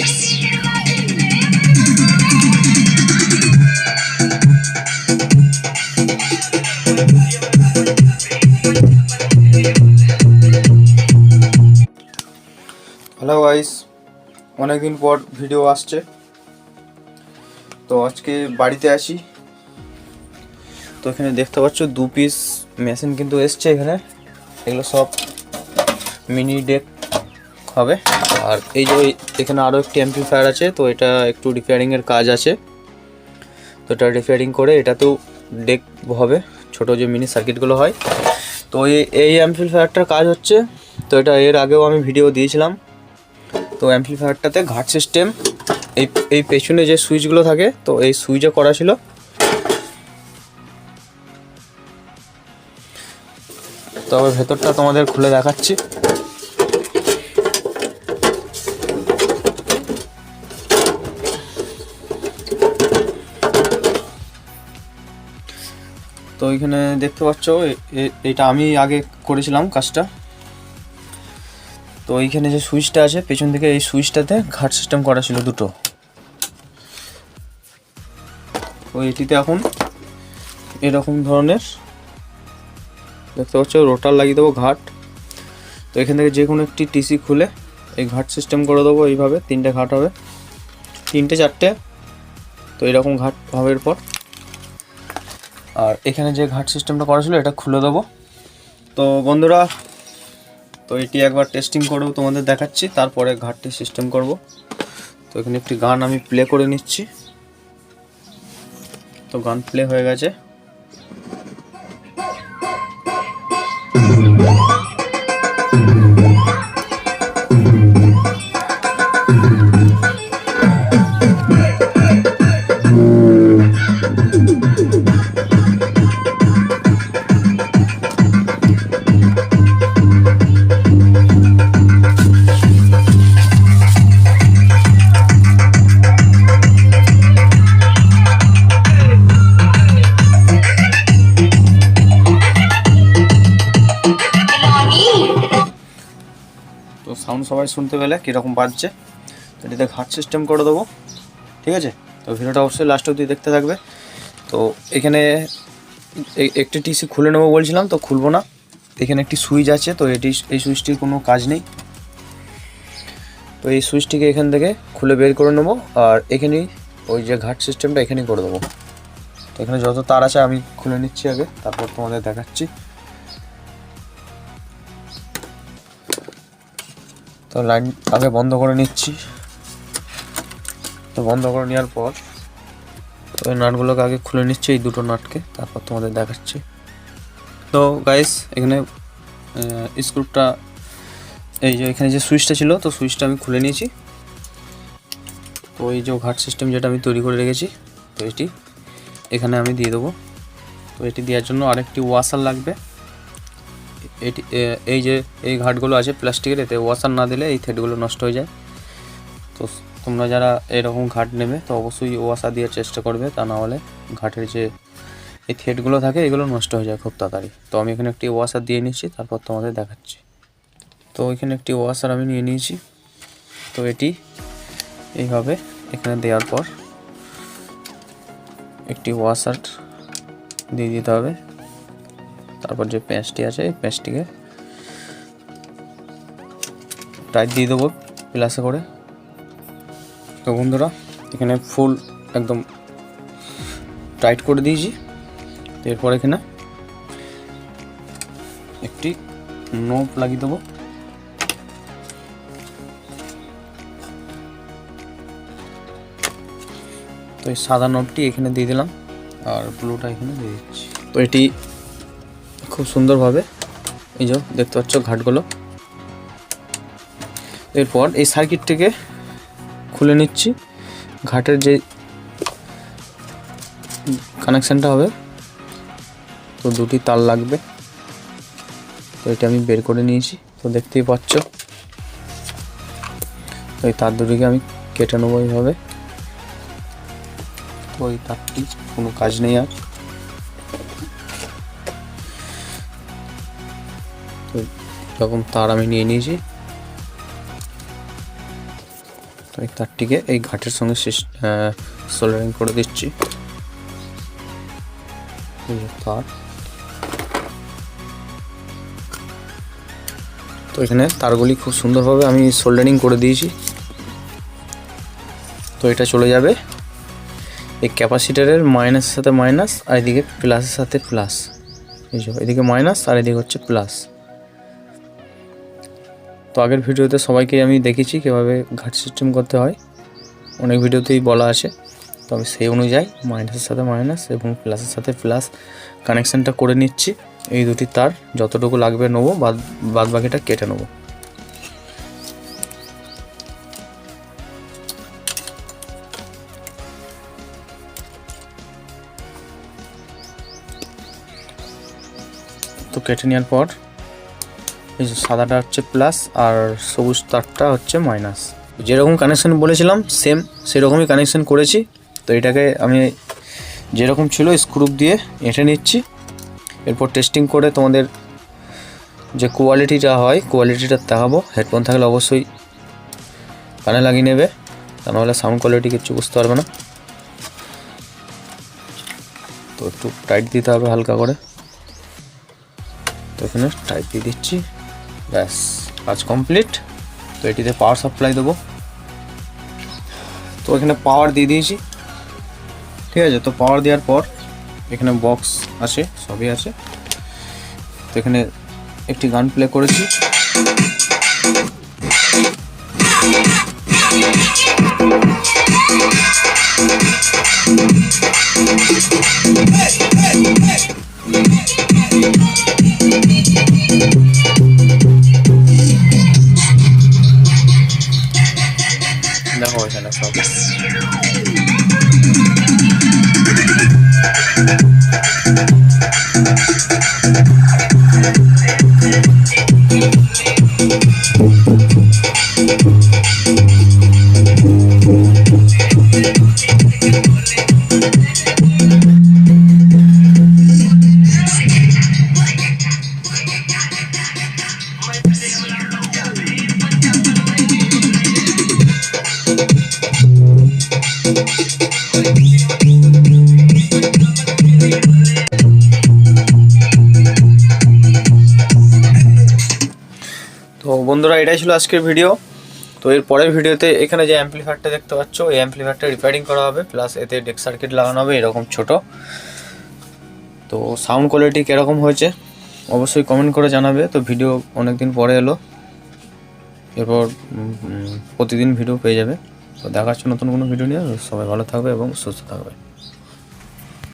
Hello guys অনেকদিন পর video আসছে। তো আজকে বাড়িতে আসি তো এখানে দেখতে পাচ্ছ, দু পিস মেশিন কিন্তু এসছে এখানে। এগুলো সব মিনি ডেক হবে। আর এই যে এখানে আরও একটি অ্যাম্পলিফায়ার আছে, তো এটা একটু রিপেয়ারিংয়ের কাজ আছে। তো এটা রিপেয়ারিং করে এটাতেও ডেক হবে, ছোট যে মিনি সার্কিটগুলো হয়। তো এই এই অ্যাম্পলিফায়ারটার কাজ হচ্ছে, তো এটা এর আগেও আমি ভিডিও দিয়েছিলাম। তো অ্যাম্পলিফায়ারটাতে ঘাট সিস্টেম এই এই পেছনে যে সুইচগুলো থাকে, তো এই সুইচে করা ছিল। তবে ভেতরটা তোমাদের খুলে দেখাচ্ছি। তো এখানে দেখতে পাচ্ছ এটা আমি আগে করেছিলাম কাজটা। তো এইখানে যে সুইচটা আছে, পেছন থেকে এই সুইচটাতে ঘাট সিস্টেম করা ছিল দুটো। তো এটিতে এখন এরকম ধরনের, দেখতে পাচ্ছ, রোটার লাগিয়ে দেবো ঘাট। তো এখান থেকে যে কোনো একটি টিসি খুলে এই ঘাট সিস্টেম করে দেবো, এইভাবে তিনটে ঘাট হবে। তিনটে, চারটে, তো এরকম ঘাট হবে এরপর। আর এখানে যে ঘাট সিস্টেমটা করা ছিল, এটা খুলে দেবো। তো বন্ধুরা, তো এটি একবার টেস্টিং করব তোমাদের দেখাচ্ছি, তারপরে ঘাটটি সিস্টেম করব। তো এখানে একটি গান আমি প্লে করে নিচ্ছি। তো গান প্লে হয়ে গেছে। সবাই শুনতে পেলে কীরকম বাজছে। তো এটিতে ঘাট সিস্টেম করে দেবো। ঠিক আছে? তো ভিডিওটা অবশ্যই লাস্ট অবধি দেখতে থাকবে। তো এখানে একটি টিসি খুলে নেব বলছিলাম, তো খুলবো না। এখানে একটি সুইচ আছে, তো এটি, এই সুইচটির কোনো কাজ নেই। তো এই সুইচটিকে এখান থেকে খুলে বের করে নেব, আর এখানেই ওই যে ঘাট সিস্টেমটা এখানেই করে দেবো। তো এখানে যত তার আছে আমি খুলে নিচ্ছি আগে, তারপর তোমাদের দেখাচ্ছি। তো লাইন আগে বন্ধ করে নিচ্ছি। তো বন্ধ করে নেওয়ার পর এই নাটগুলোকে আগে খুলে নিচ্ছি, এই দুটো নাটকে, তারপর তোমাদের দেখাচ্ছি। তো গাইস এখানে স্ক্রুপটা এই যে এখানে যে সুইচটা ছিল, তো সুইচটা আমি খুলে নিয়েছি। তো এই যে ঘাট সিস্টেম যেটা আমি তৈরি করে রেখেছি, তো এটি, এখানে আমি দিয়ে দেবো। তো এটি দেওয়ার জন্য আরেকটি ওয়াশার লাগবে। এটি এই যে, এই ঘাটগুলো আছে প্লাস্টিকের, এতে ওয়াশার না দিলে এই থ্রেডগুলো নষ্ট হয়ে যায়। তো তোমরা যারা এরকম ঘাট নেবে, তো অবশ্যই ওয়াশার দেওয়ার চেষ্টা করবে, তা না হলে ঘাটের যে এই থ্রেডগুলো থাকে, এগুলো নষ্ট হয়ে যায় খুব তাড়াতাড়ি। তো আমি এখানে একটি ওয়াশার দিয়ে নিচ্ছি, তারপর তোমাদের দেখাচ্ছি। তো এখানে একটি ওয়াশার আমি নিয়ে নিয়েছি। তো এটি এইভাবে এখানে দেওয়ার পর একটি ওয়াশার দিয়ে দিতে হবে। তারপর যে প্যাঁচটি আছে, এই প্যাঁচটিকে টাইট দিয়ে দেবো প্লাসে করে। তো বন্ধুরা, এখানে ফুল একদম টাইট করে দিয়েছি। এরপর এখানে একটি নোপ লাগিয়ে দেবো। তো এই সাদা নোপটি এখানে দিয়ে দিলাম, আর ব্লুটা এখানে দিয়ে দিচ্ছি। তো এটি খুব সুন্দরভাবে এই যে দেখতে পাচ্ছ ঘাটগুলো। এরপর এই সার্কিটটিকে খুলে নিচ্ছি। ঘাটের যে কানেকশানটা হবে, তো দুটি তার লাগবে। তো এটা আমি বের করে নিয়েছি, তো দেখতেই পাচ্ছ। তো এই তার দুটিকে আমি কেটে নেব এইভাবে। তো এই তারটি কোনো কাজ নেই আর। যখন তার আমি নিয়ে নিয়েছি। এই তারটিকে এই ঘাটের সঙ্গে সোল্ডারিং করে দিচ্ছি। তার। তো এখানে তারগুলি খুব সুন্দরভাবে আমি সোল্ডারিং করে দিয়েছি। তো এটা চলে যাবে। এই ক্যাপাসিটারের মাইনাসের সাথে মাইনাস আর এদিকে প্লাসের সাথে প্লাস এই এদিকে মাইনাস আর এদিকে হচ্ছে প্লাস তো আগের ভিডিওতে সবাইকে আমি দেখেছি কীভাবে ঘাট সিস্টেম করতে হয়। অনেক ভিডিওতেই বলা আছে। তো আমি সেই অনুযায়ী মাইনাসের সাথে মাইনাস এবং প্লাসের সাথে প্লাস কানেকশানটা করে নিচ্ছি। এই দুটি তার যতটুকু লাগবে নেব, বাদ বাদ বাকিটা কেটে নেব। তো কেটে নেওয়ার পর সাদাটা হচ্ছে প্লাস আর সবুজ তারটা হচ্ছে মাইনাস যেরকম কানেকশান বলেছিলাম সেম সেরকমই কানেকশান করেছি। তো এটাকে আমি যেরকম ছিল স্ক্রুপ দিয়ে এঁটে নিচ্ছি। এরপর টেস্টিং করে তোমাদের যে কোয়ালিটিটা হয় কোয়ালিটিটা দেখাবো। হেডফোন থাকলে অবশ্যই কানে লাগিয়ে নেবে, তা নাহলে সাউন্ড কোয়ালিটি কিছু বুঝতে পারবে না। তো একটু টাইট দিতে হবে হালকা করে। তো এখানে টাইট দিয়ে দিচ্ছি। ব্যাস কাজ কমপ্লিট তো এটিতে পাওয়ার সাপ্লাই দেবো তো এখানে পাওয়ার দিয়ে দিয়েছি ঠিক আছে তো পাওয়ার দেওয়ার পর এখানে বক্স আছে সবই আছে তো এখানে একটি গান প্লে করেছি দেখো এখানে সব তো বন্ধুরা, এটাই ছিল আজকের ভিডিও তো এর পরের ভিডিওতে এখানে যে অ্যাম্পলিফায়ারটা দেখতে পাচ্ছ, এই অ্যাম্পলিফায়ারটা রিপেয়ারিং করা হবে প্লাস এতে ডেক সার্কিট লাগানো হবে, এরকম ছোট। তো সাউন্ড কোয়ালিটি কীরকম হয়েছে, অবশ্যই কমেন্ট করে জানাবে। তো ভিডিও অনেক দিন পরে এলো, এরপর প্রতিদিন ভিডিও পেয়ে যাবে। তো দেখাচ্ছে নতুন কোনো ভিডিও নিয়ে সবাই ভালো থাকবে এবং সুস্থ থাকবে।